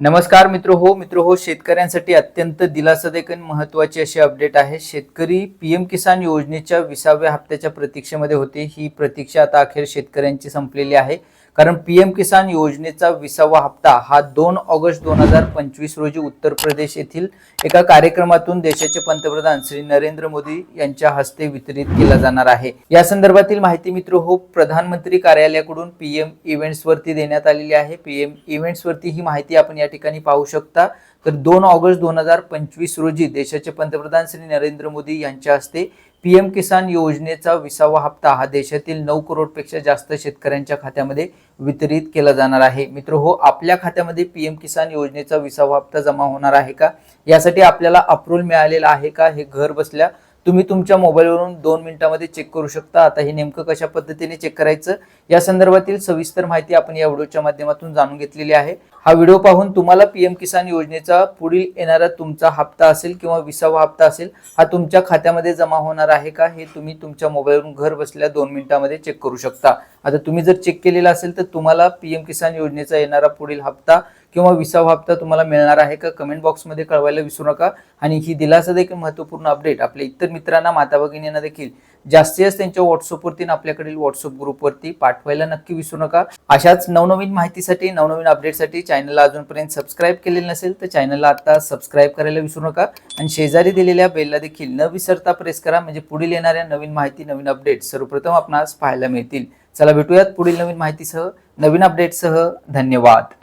नमस्कार मित्र हो मित्र हो शेतकऱ्यांसाठी अत्यंत दिलासादायक आणि महत्त्वाची अशी अपडेट आहे. शेतकरी पीएम किसान योजनेच्या विसाव्या हप्त्याच्या प्रतीक्षेमध्ये होते. ही प्रतीक्षा आता अखेर शेतकऱ्यांची संपलेली आहे. कारण पीएम किसान योजनेचा विसावा हप्ता हा दोन ऑगस्ट दोन हजार पंचवीस रोजी उत्तर प्रदेश येथील एका कार्यक्रमातून देशाचे पंतप्रधान श्री नरेंद्र मोदी यांच्या हस्ते वितरित केला जाणार आहे. या संदर्भातील माहिती मित्र हो प्रधानमंत्री कार्यालयाकडून पीएम इव्हेंट्स वरती देण्यात आलेली आहे. पीएम इव्हेंट्स वरती ही माहिती आपण या ठिकाणी पाहू शकता. तर दोन ऑगस्ट दोन हजार पंचवीस रोजी देशाचे पंतप्रधान श्री नरेंद्र मोदी यांच्या हस्ते पीएम किसान योजनेचा विसावा हप्ता हा देशातील नऊ करोडपेक्षा जास्त शेतकऱ्यांच्या खात्यामध्ये वितरित केला जाणार आहे. मित्र हो आपल्या खात्यामध्ये पीएम किसान योजनेचा विसावा हप्ता जमा होणार आहे का? यासाठी आपल्याला अप्रूव्हल मिळालेला आहे का? हे घर बसल्या तुम्ही तुमच्या मोबाईलवरून दोन मिनिटांमध्ये चेक करू शकता. आता हे नेमकं कशा पद्धतीने चेक करायचं? या संदर्भातील सविस्तर माहिती आपण या व्हिडिओच्या माध्यमातून जाणून घेतलेली आहे. हा व्हिडिओ पाहून तुम्हाला पीएम किसान योजनेचा पुढील येणारा तुमचा हप्ता असेल किंवा विसावा हप्ता असेल हा तुमच्या खात्यामध्ये जमा होणार आहे का? हे तुम्ही तुमच्या मोबाईलवरून घर बसल्या दोन मिनिटांमध्ये चेक करू शकता. आता तुम्ही जर चेक केलेला असेल तर तुम्हाला पीएम किसान योजनेचा येणारा पुढील हप्ता किंवा विसावा हप्ता तुम्हाला मिळणार आहे का कमेंट बॉक्समध्ये कळवायला विसरू नका. आणि ही दिलासा देखील महत्त्वपूर्ण अपडेट आपल्या इतर मित्रांना माता भगिनींना देखील जास्तीत जास्त त्यांच्या व्हॉट्सअपवरती आणि आपल्याकडील व्हॉट्सअप ग्रुपवरती पाठवायला नक्की विसरू नका. अशाच नवनवीन माहितीसाठी नवनवीन अपडेटसाठी चॅनलला अजूनपर्यंत सबस्क्राईब केलेलं नसेल तर चॅनलला आता सबस्क्राईब करायला विसरू नका. आणि शेजारी दिलेल्या बेलला देखील न विसरता प्रेस करा. म्हणजे पुढील येणाऱ्या नवीन माहिती नवीन अपडेट सर्वप्रथम आपणास पाहायला मिळतील. चला भेटूयात पुढील नवीन माहितीसह. नवीन अपडेटसह धन्यवाद.